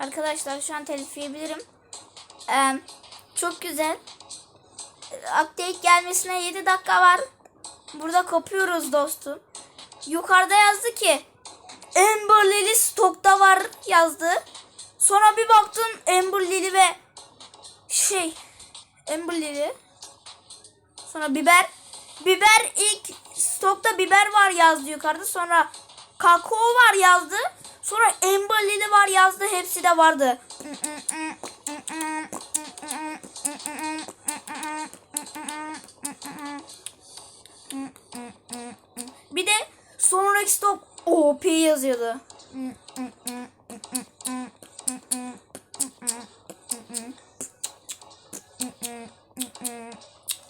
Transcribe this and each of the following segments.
Arkadaşlar şu an telif yiyebilirim. Ee, çok güzel. Update gelmesine 7 dakika var. Burada kopuyoruz dostum. Yukarıda yazdı ki Amber Lily stokta var yazdı. Sonra bir baktım Amber Lily ve şey Amber Lily. Sonra biber. Biber ilk stokta biber var yazdı yukarıda. Sonra kakao var yazdı. Sonra Lily var yazdı. Hepsi de vardı. Bir de sonraki stok OP yazıyordu.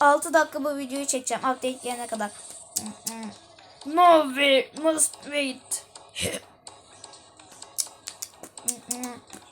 6 dakika bu videoyu çekeceğim. Update gelene kadar. No way, must wait. Gitme!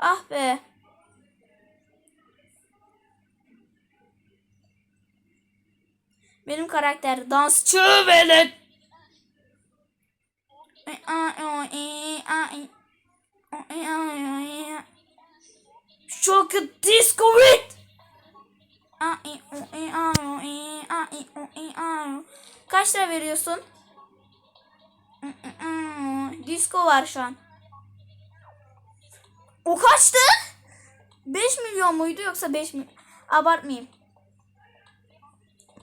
Ah be. Benim karakter dansçı velet. Çok disco with. Kaç lira veriyorsun? Disco var şu an. O kaçtı? 5 milyon muydu yoksa 5 milyon? Abartmayayım.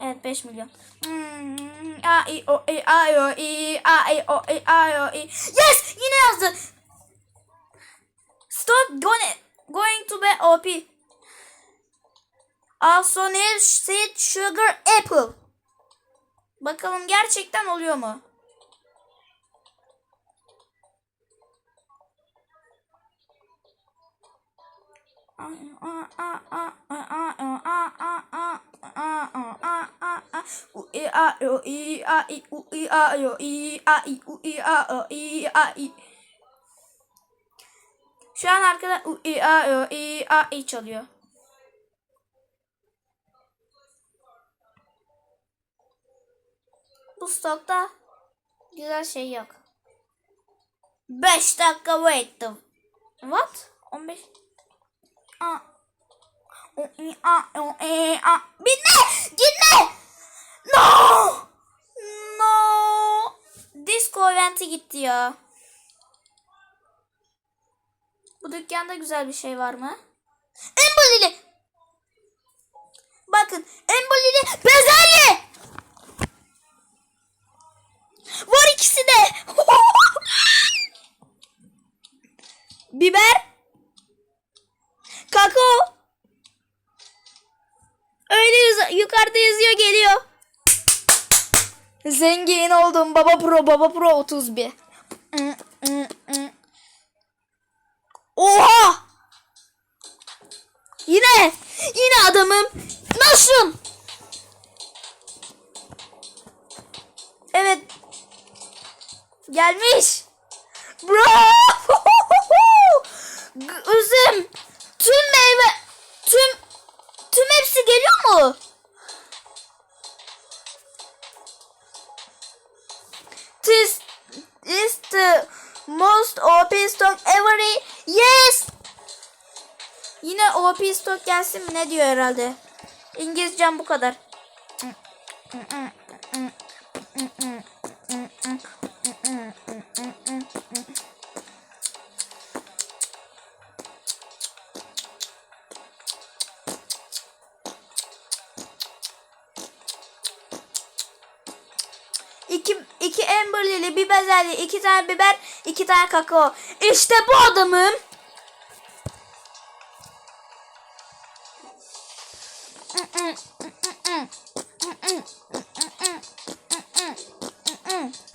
Evet 5 milyon. Hmm, A, I, O, I, A, O, I, A, I, O, I, A, O, I. Yes! Yine yazdı. Stop going, going to be OP. Also need seed sugar apple. Bakalım gerçekten oluyor mu? Şu an arkada i çalıyor. Bu stokta güzel şey yok. 5 dakika wait. What? 15 Aa. O, i, a, o, e, a. Binme! Gitme! No! No! Disco eventi gitti ya. Bu dükkanda güzel bir şey var mı? Embolili! Bakın Zengin oldum baba pro baba pro 31. Oha! Yine yine adamım. Nasıl? Evet. Gelmiş. Bro! Üzüm. Tüm meyve tüm tüm hepsi geliyor mu? Most OP stock ever. Yes. Yine OP stock gelsin mi ne diyor herhalde. İngilizcem bu kadar. Bezelye, bir bezelye, iki tane biber, iki tane kakao. İşte bu adamım. On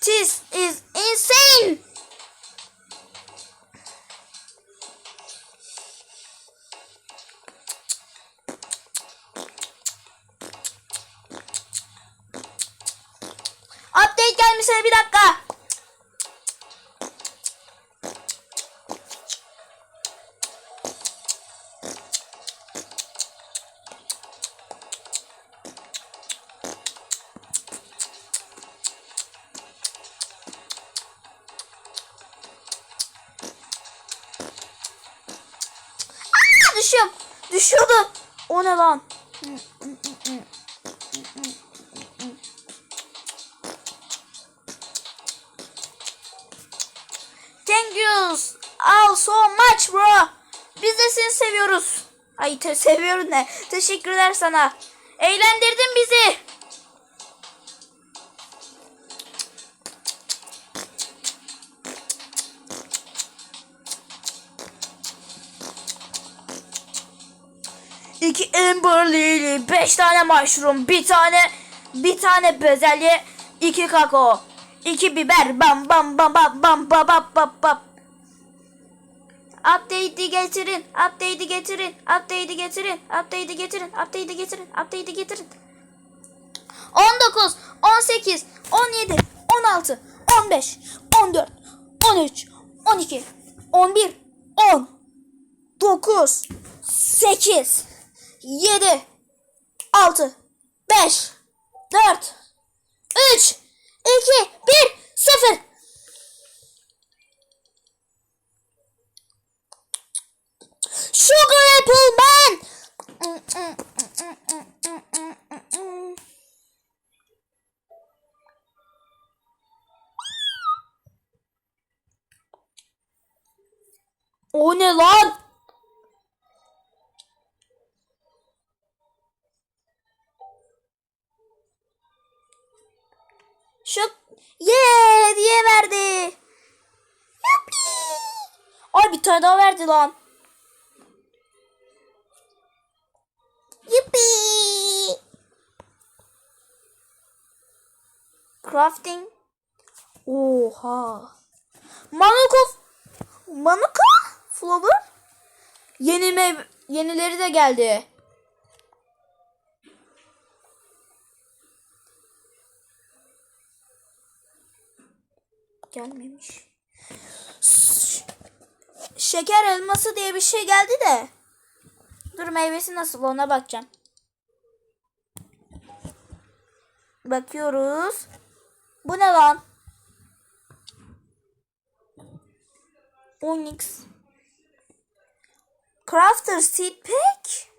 This is insane. Update gelmişse bir dakika. Düşüyorum. Düşüyordum. O ne lan? Thank you all so much bro. Biz de seni seviyoruz. Ay te seviyorum ne? Teşekkürler sana. Eğlendirdin bizi. İki Amber Lily, beş tane mushroom, bir tane bir tane bezelye, iki kakao, iki biber, bam bam bam bam bam bam bam bam bam. Update'i getirin, update'i getirin, update'i getirin, update'i getirin, update'i getirin, update'i getirin. 19, 18, 17, 16, 15, 14, 13, 12, 11, 10, 9, 8, 7, 6, 5, 4, 3, 2, 1, 0. Sugar Apple Man. O ne lan? Şok. Ye hediye verdi. Yuppi. Ay bir verdi lan. Yuppi. Crafting. Oha. Manuka. Manuka flower. Yeni mev yenileri de geldi. Gelmemiş. Şeker elması diye bir şey geldi de. Dur meyvesi nasıl ona bakacağım. Bakıyoruz. Bu ne lan? Onyx. Crafter Seed Pack.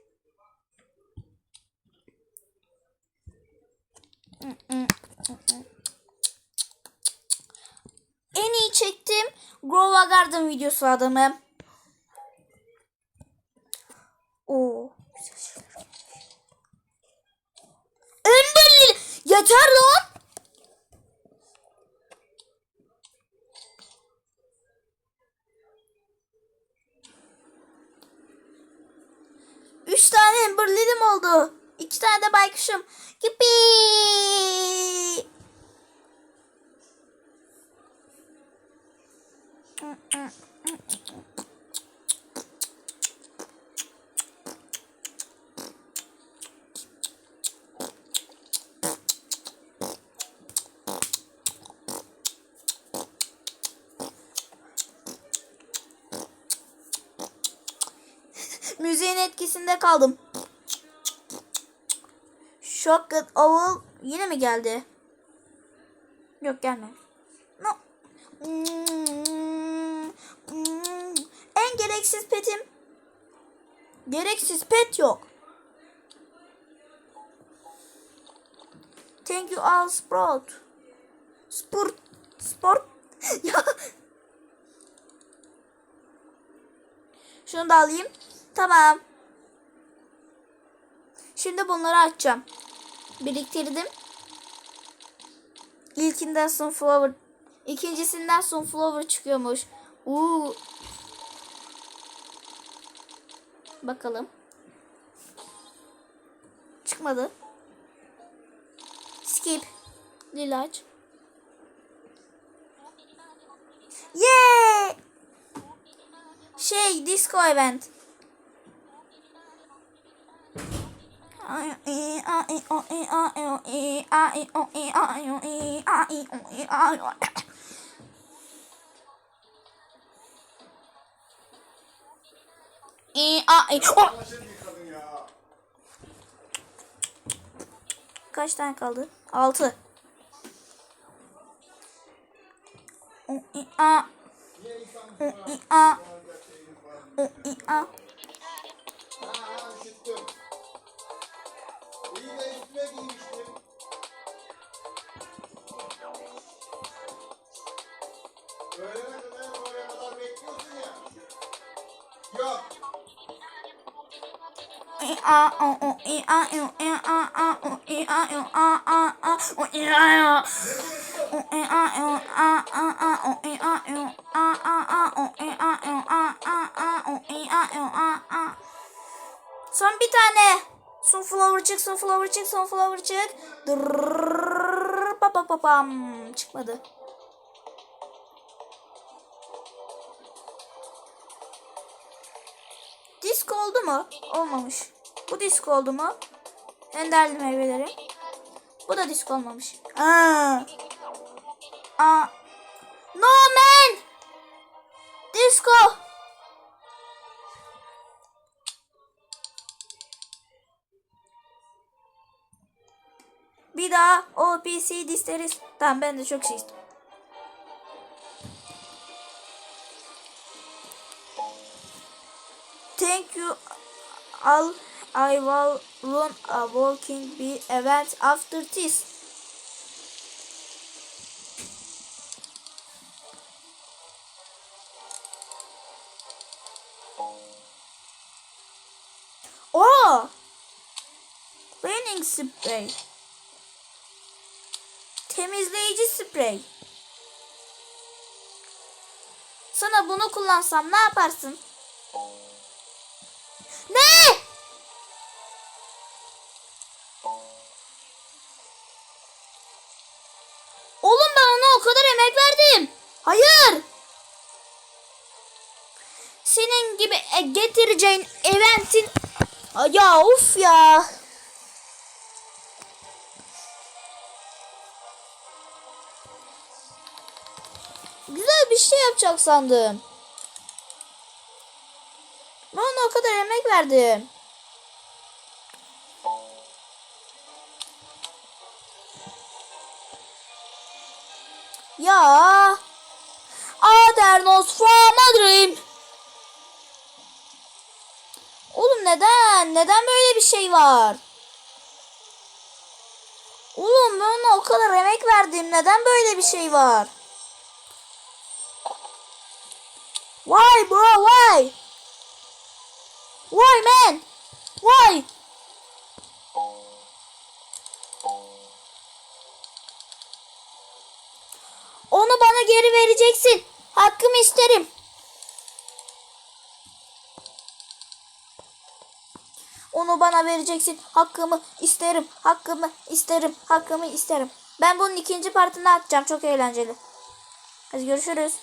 En iyi çektiğim Grova Garden videosu adamı. Oo. Emberli. Yeter lan. Üç tane Lily'm oldu. İki tane de baykuşum. Yuppi. Müziğin etkisinde kaldım. Shotgun Owl yine mi geldi? Yok gelme. No. Hmm, gereksiz petim. Gereksiz pet yok. Thank you all sprout. Sport. Sport. ya. Şunu da alayım. Tamam. Şimdi bunları açacağım. Biriktirdim. İlkinden sunflower. ikincisinden sunflower çıkıyormuş. Uuu. Bakalım. Çıkmadı. Skip. Lilaç. Yeah! Şey, disco event. Başını yıkadın ya. Kaç tane kaldı? Altı. Niye insan Ha ha üşüttüm. Son bir tane. Sunflower çık, sunflower çık, sunflower çık. Dırrrr, pa pa pa pam. Çıkmadı. Disk oldu mu? Olmamış. Bu disk oldu mu? Enderli meyveleri. Bu da disk olmamış. Aa. Aa. No man! Disco! Bir daha OPC disteriz. Tamam ben de çok şey istedim. Thank you all. I will run a walking bee event after this. Oh! Cleaning spray. Temizleyici sprey. Sana bunu kullansam ne yaparsın? Hayır. Senin gibi e, getireceğin eventin... Ya of ya. Güzel bir şey yapacak sandım. Ben ona o kadar emek verdim. Ya. Adernos from dream. Oğlum neden? Neden böyle bir şey var? Oğlum ben ona o kadar emek verdim. Neden böyle bir şey var? Why bro? Why? Why man? Why? Onu bana geri vereceksin. Hakkımı isterim. Onu bana vereceksin. Hakkımı isterim. Hakkımı isterim. Hakkımı isterim. Ben bunun ikinci partını atacağım. Çok eğlenceli. Hadi görüşürüz.